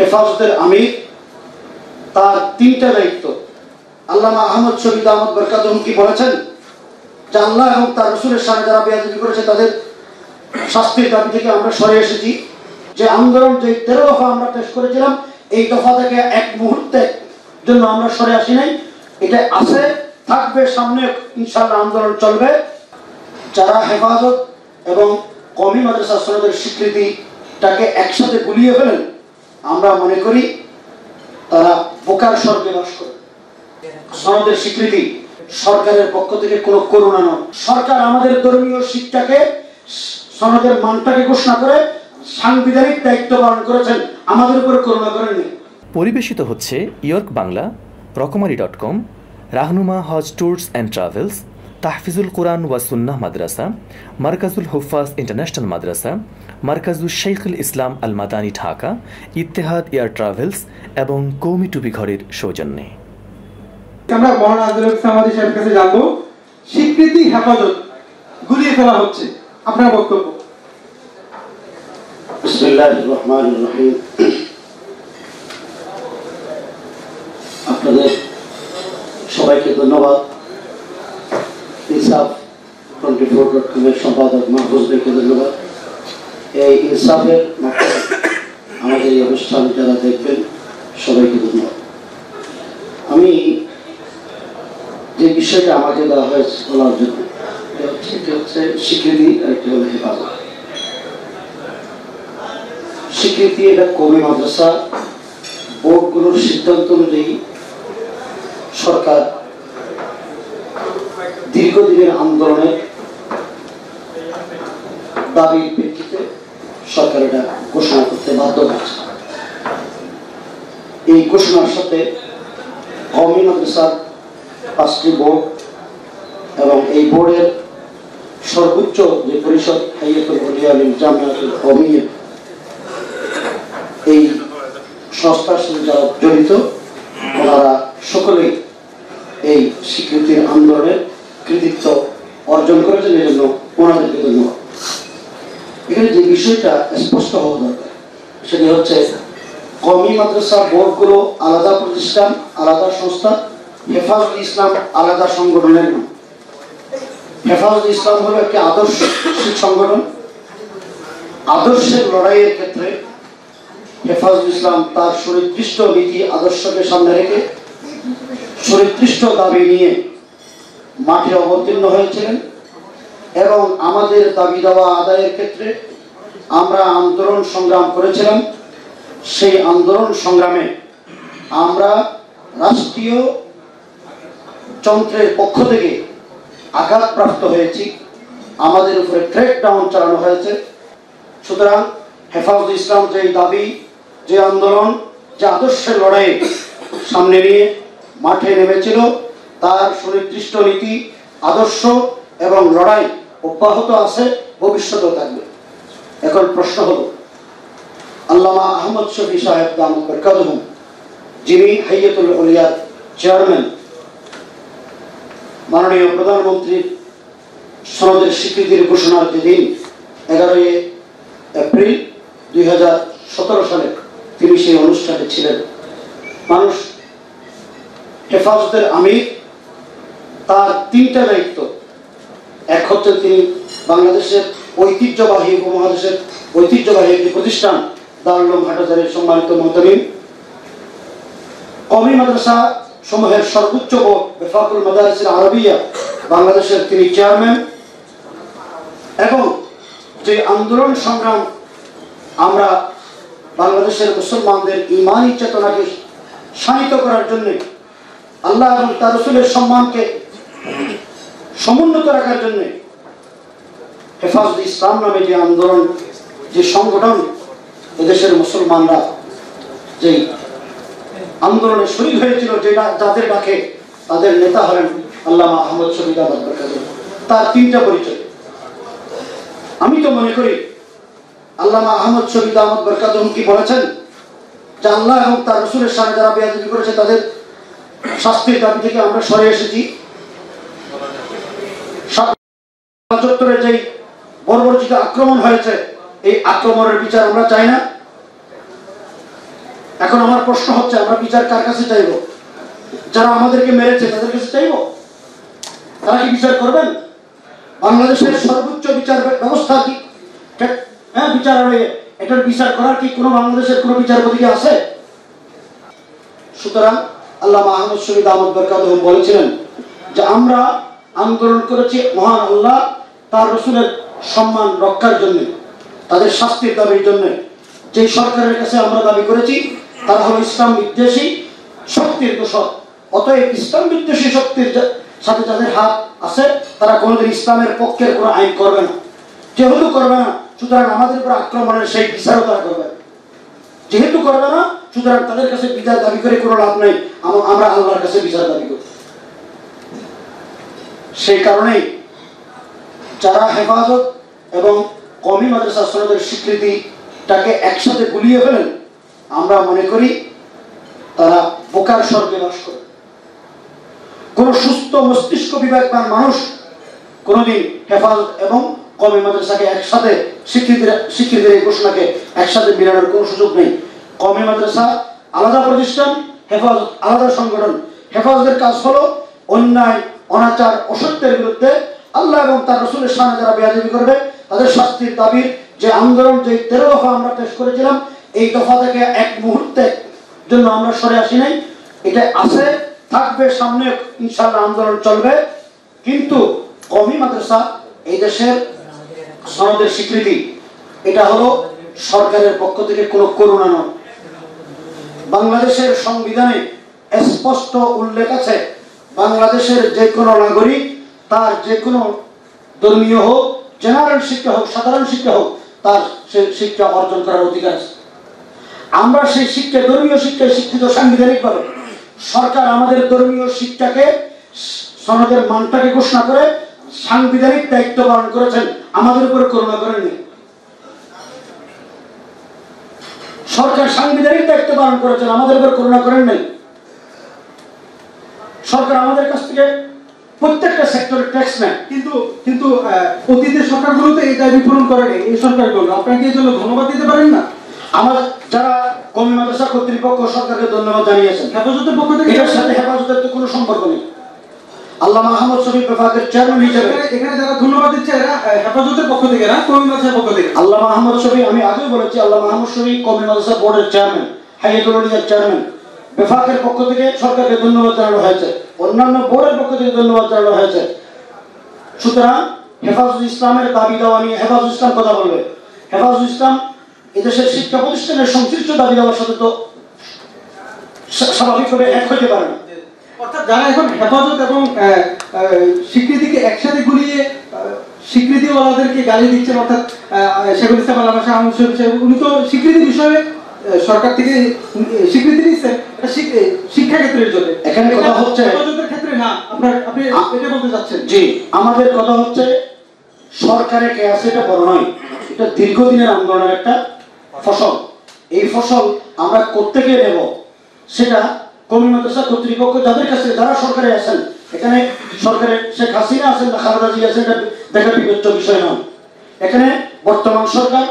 হেফাজতের আমির, তার তিনটা দায়িত্ব। আল্লামা আহমদ শহীদ আহমদ বরকাতুম কি বলেছেন? যে আল্লাহ এবং তার রসুলের সামনে যারা বেয়াদবি করেছে, তাদের শাস্তির দাবি থেকে আমরা সরে এসেছি। যে আন্দোলন যে তেরো দফা আমরা পেশ করেছিলাম, এই দফা থেকে এক মুহূর্তে জন্য আমরা সরে আসি নাই। এটা আছে, থাকবে, সামনে ইনশাল্লাহ আন্দোলন চলবে। যারা হেফাজত এবং কমি মাদ্রাসা সনদের স্বীকৃতিটাকে একসাথে গুলিয়ে ফেলেন আমরা মনে করি তারা বোকার স্বর্গে বাস করে। সনদের স্বীকৃতি সরকারের পক্ষ থেকে কোনো করুণা নয়। সরকার আমাদের ধর্মীয় শিক্ষাকে, সনদের মানটাকে ঘোষণা করে সাংবিধানিক দায়িত্ব পালন করেছেন। আমাদের উপরে করুণা করেননি। পরিবেশিত হচ্ছে York Bangla, Rokomari dot com, Rahnuma Hajj tours and travels Tahfizul Quran wa Sunnah Madrasa Markazul Huffaz international Madrasa Markazul Shaikhul Islam Al Madani Dhaka Ittehad air travels এবং কৌমি টুপি ঘরের সৌজন্যে। আমরা মহান আজরুল সামাদি সাহেবের কাছে জানব স্বীকৃতি হেফাজত গুলিয়ে ফেলা হচ্ছে। আপনার বক্তব্য। রহিম। আপনাদের সবাইকে ধন্যবাদ। ইনসাফ টোয়েন্টি ফোর ডট কমের সম্পাদক মাহফুজ ভাইকে ধন্যবাদ। এই ইনসাফের আমাদের এই অনুষ্ঠান যারা দেখবেন, সবাইকে ধন্যবাদ। আমি যে বিষয়টা আমাকে দেওয়া হয়েছে বলার জন্য হচ্ছে স্বীকৃতি আর একটি হলো হেফাজত। স্বীকৃতি এটা মাদ্রাসা, বোর্ডগুলোর সিদ্ধান্ত অনুযায়ী সরকার দীর্ঘদিনের আন্দোলনের দাবির প্রেক্ষিতে সরকার এটা ঘোষণা করতে বাধ্য হয়েছে। এই ঘোষণার সাথে কমি মাদ্রাসার পাঁচটি বোর্ড এবং এই বোর্ডের সর্বোচ্চ যে পরিষদ, হাইয়াতুল জামিয়াতুল কমিয়া এই সংস্থার সাথে যারা জড়িত, ওনারা সকলেই এই স্বীকৃতির আন্দোলনের কৃতিত্ব অর্জন করেছেন এই জন্য ওনাদেরকে ধন্যবাদ এখানে যে বিষয়টা স্পষ্ট হওয়া দরকার। সেটি হচ্ছে কমি মাদ্রাসা বোর্ডগুলো আলাদা প্রতিষ্ঠান, আলাদা সংস্থা, হেফাজত ইসলাম আলাদা সংগঠনের নাম। হেফাজত ইসলাম হলো একটি আদর্শ সংগঠন। আদর্শের লড়াইয়ের ক্ষেত্রে হেফাজুল ইসলাম তার সুনির্দিষ্ট নীতি আদর্শকে সামনে রেখে সুনির্দিষ্ট দাবি নিয়ে মাঠে অবতীর্ণ হয়েছিলেন এবং আমাদের দাবি দেওয়া আদায়ের ক্ষেত্রে আমরা আন্দোলন সংগ্রাম করেছিলাম, সেই আন্দোলন সংগ্রামে আমরা রাষ্ট্রীয় যন্ত্রের পক্ষ থেকে আঘাতপ্রাপ্ত হয়েছি। আমাদের উপরে ক্রেক ডাউন চালানো হয়েছে। সুতরাং হেফাজত ইসলাম যে দাবি, যে আন্দোলন, যে আদর্শের লড়াই সামনে নিয়ে মাঠে নেমেছিল, তার সুনির্দিষ্ট নীতি, আদর্শ এবং লড়াই অব্যাহত আছে, ভবিষ্যতেও থাকবে। এখন প্রশ্ন হল, আল্লামা আহমদ শফি সাহেব দামদ বরকাতহুম, যিনি হাইয়াতুল উলিয়ার চেয়ারম্যান, মাননীয় প্রধানমন্ত্রীর সনদের স্বীকৃতির ঘোষণার যেদিন এগারোই এপ্রিল দুই হাজার সতেরো সালে তিনি সেই অনুষ্ঠানে ছিলেন। মানুষ, হেফাজতের আমির, তার তিনটা দায়িত্ব। এক হচ্ছে তিনি বাংলাদেশের ঐতিহ্যবাহী উপমহাদেশের ঐতিহ্যবাহী একটি প্রতিষ্ঠান দারুলম হাটাজারের সম্মানিত মহতমিন কমি মাদ্রাসা সমূহের সর্বোচ্চ বোর্ড বেফাকুল মাদারিসের আরবিয়া, বাংলাদেশের তিনি চেয়ারম্যান। এবং যে আন্দোলন সংগ্রাম আমরা বাংলাদেশের মুসলমানদের ইমানি চেতনাকে শানিত করার জন্য আল্লাহ এবং তার রসুলের সম্মানকে সমুন্নত রাখার জন্য হেফাজত ইসলাম নামে যে আন্দোলন, যে সংগঠন এদেশের মুসলমানরা যে আন্দোলনে শরীর হয়েছিল, যেটা যাদের ডাকে তাদের নেতা হলেন আল্লামা আহমদ শহীদ। তার তিনটা পরিচয়। আমি তো মনে করি আল্লামা আহমদ শহীদ আহমদ বরকাতুম কি বলেছেন? যে আল্লাহ এবং তার রসুলের সামনে যারা বেয়াদবি করেছে, তাদের শাস্তির দাবি থেকে আমরা সরে এসেছি। চত্বরে যেই বর্বরচিত আক্রমণ হয়েছে, এই আক্রমণের বিচার আমরা চাই না। এখন আমার প্রশ্ন হচ্ছে, আমরা বিচার কার কাছে চাইব? যারা আমাদেরকে মেরেছে, তাদের কাছে চাইব? তারা কি বিচার করবেন? বাংলাদেশের সর্বোচ্চ বিচার ব্যবস্থা কি? হ্যাঁ বিচারালয়ে এটার বিচার করার কি কোনো বাংলাদেশের কোনো বিচারপতি কি আছে? সুতরাং আল্লাহ আহমদ শহীদ আহমদ বরকাত বলেছিলেন যে, আমরা আন্দোলন করেছি মহান আল্লাহ, তার রসুলের সম্মান রক্ষার জন্য, তাদের শাস্তির দাবির জন্য যে সরকারের কাছে আমরা দাবি করেছি, তারা হলো ইসলাম বিদ্বেষী শক্তির দোষক অতএব ইসলাম বিদ্বেষী শক্তির সাথে যাদের হাত আছে, তারা কোনোদিন ইসলামের পক্ষের কোনো আইন করবে না। যেহেতু করবে না, সুতরাং আমাদের উপর আক্রমণের সেই বিচারও তারা করবে যেহেতু করবে না, সুতরাং তাদের কাছে বিচার দাবি করে কোনো লাভ নেই। আমরা আল্লাহর কাছে বিচার দাবি করি। সেই কারণেই যারা হেফাজত এবং কমি মাদ্রাসা সনদের স্বীকৃতিটাকে একসাথে গুলিয়ে ফেলেন, আমরা মনে করি তারা বোকার স্বর্গে বাস করে। কোন সুস্থ মস্তিষ্ক বিবেকবান মানুষ কোনোদিন হেফাজত এবং কমি মাদ্রাসাকে একসাথে স্বীকৃতির স্বীকৃতির এই ঘোষণাকে একসাথে মিলানোর কোনো সুযোগ নেই। কমি মাদ্রাসা আলাদা প্রতিষ্ঠান, হেফাজত আলাদা সংগঠন। হেফাজতের কাজ হলো অন্যায়, অনাচার, অসত্যের বিরুদ্ধে আল্লাহ এবং তার রসুলের সামনে যারা বেয়াদবি করবে, তাদের শাস্তির দাবির যে আন্দোলন যে তেরো দফা আমরা পেশ করেছিলাম, এই দফা থেকে এক মুহূর্তে জন্য আমরা সরে আসি নাই। এটা আছে, থাকবে, সামনে ইনশাআল্লাহ আন্দোলন চলবে। কিন্তু কমি মাদ্রাসা এই দেশের সনদের স্বীকৃতি, এটা হলো সরকারের পক্ষ থেকে কোনো করুণা নয়। বাংলাদেশের সংবিধানে স্পষ্ট উল্লেখ আছে, বাংলাদেশের যে কোনো নাগরিক তার যে কোনো ধর্মীয় হোক জেনারেল শিক্ষা হোক, সাধারণ শিক্ষা হোক, তার সে শিক্ষা অর্জন করার অধিকার আছে। আমরা সেই শিক্ষা ধর্মীয় শিক্ষায় শিক্ষিত সাংবিধানিকভাবে। সরকার আমাদের ধর্মীয় শিক্ষাকে, সনদের মানটাকে ঘোষণা করে সাংবিধানিক দায়িত্ব পালন করেছেন। আমাদের উপর করুণা করেননি। সরকার সাংবিধানিক দায়িত্ব পালন করেছেন। আমাদের উপর করুণা করেন নাই সরকার আমাদের কাছ থেকে প্রত্যেকটা সেক্টরে ট্যাক্স নেয়। কিন্তু কিন্তু অতীতের সরকারগুলো তো এই দাবি পূরণ করেনি এই সরকারগুলো। আপনাকে এই জন্য ধন্যবাদ দিতে পারেন না? আমার যারা কমি মাদ্রাসা কর্তৃপক্ষ সরকারকে ধন্যবাদ জানিয়েছেন হেফাজতের পক্ষ থেকে এটার সাথে হেফাজতের তো কোনো সম্পর্ক নেই। আল্লাহ আহমদ শরীফ বিভাগের চেয়ারম্যান হিসেবে। এখানে- যারা ধন্যবাদ দিচ্ছে এরা হেফাজতের পক্ষ থেকে না কমি মাদ্রাসার পক্ষ থেকে? আল্লাহ আহমদ শরীফ আমি আগেও বলেছি আল্লাহ আহমদ শরীফ কমি মাদ্রাসা বোর্ডের চেয়ারম্যান হাইয়াতুল চেয়ারম্যান বেফাকের পক্ষ থেকে সরকারকে ধন্যবাদ জানানো হয়েছে। অন্যান্য বোর্ডের পক্ষ থেকে ধন্যবাদ জানানো হয়েছে। সুতরাং হেফাজুল ইসলামের দাবি দেওয়া নিয়ে হেফাজুল ইসলাম কথা বলবে। হেফাজুল ইসলাম এদেশের শিক্ষা প্রতিষ্ঠানের সংশ্লিষ্ট দাবি দেওয়ার সাথে তো স্বাভাবিকভাবে এক হতে পারে না। অর্থাৎ যারা এখন হেফাজত এবং স্বীকৃতিকে একসাথে গুলিয়ে আহ, স্বীকৃতিওয়ালাদেরকে গালি দিচ্ছেন অর্থাৎ শেখুল ইসলাম আল্লাহ সাহেব, উনি তো স্বীকৃতি বিষয়ে সরকার থেকে স্বীকৃতি শিক্ষা ক্ষেত্রের জন্য। এখানে কথা হচ্ছে- ক্ষেত্রে না আপনার আপনি এটা বলতে জি আমাদের কথা হচ্ছে সরকারে কে আছে এটা বড় নয় এটা দীর্ঘদিনের আন্দোলনের একটা ফসল। এই ফসল আমরা কোত্থেকে নেব? সেটা কমি মাদ্রাসা কর্তৃপক্ষ যাদের কাছে যারা সরকারে আছেন এখানে সরকারে শেখ হাসিনা আছেন না খালেদা আছেন এটা দেখার বিবেচ্য বিষয় নয়। এখানে বর্তমান সরকার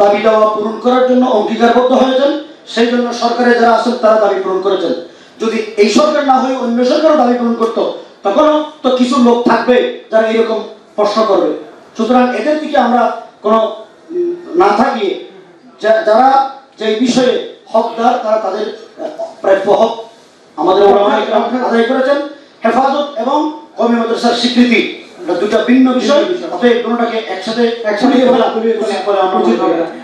দাবি দেওয়া পূরণ করার জন্য অঙ্গীকারবদ্ধ হয়েছেন সেই জন্য সরকারে যারা আছেন তারা দাবি পূরণ করেছেন যদি এই সরকার না হয়ে অন্য সরকারও দাবি পূরণ করতো। তখনও তো কিছু লোক থাকবে যারা এরকম প্রশ্ন করবে। সুতরাং এদের দিকে আমরা কোনো না থাকিয়ে যা- যারা যে বিষয়ে হকদার তারা তাদের প্রাপ্য হক আমাদের আদায় করেছেন। হেফাজত এবং কমি মাদ্রাসার স্বীকৃতি। দুটা ভিন্ন বিষয় অতএব কোনোটাকে একসাথে একসাথে ফেলা উচিত মনে উচিত হবে। না।